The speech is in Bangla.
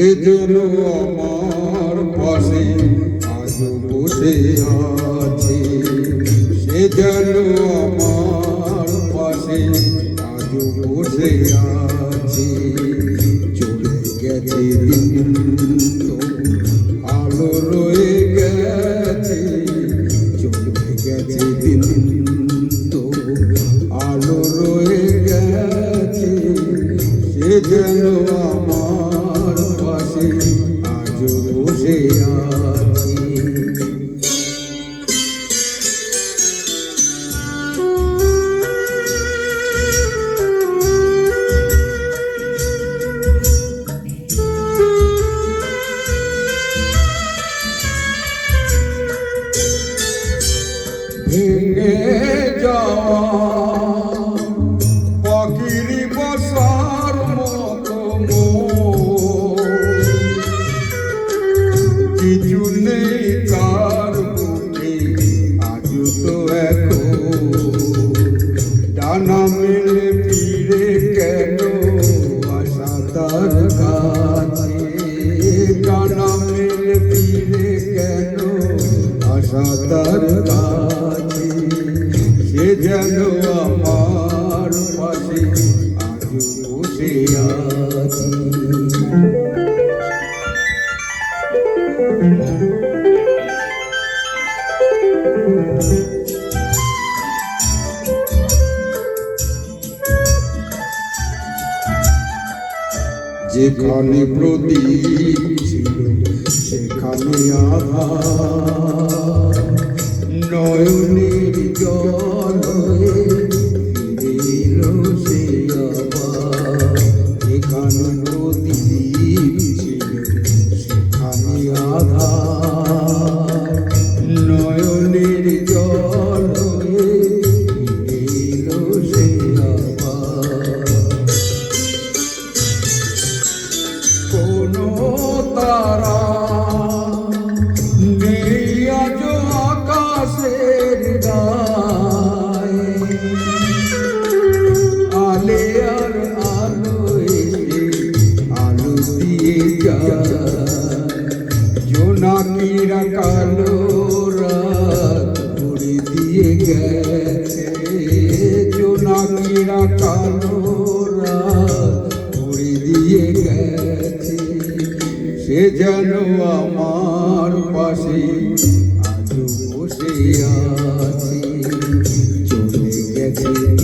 সে যেন আমার পাশে আজ বসে আছে। সে যেন আমার পাশে আজ বসে আছে। চলে গেছে আলো রয়ে গেছে। চলে গেছে দিন তো, আলো রয়ে গেছে। সে যেন যেখানে প্রদীপ ছিল সেখানে আধার নয়নের দিয়ে। যা যায় জোনাকিরা কালো রাত করে দিয়ে গেছে। জোনাকিরা কালো রাত করে দিয়ে গেছে। সে যেন আমার পাশে আজ বসে আছে। চলে গেছে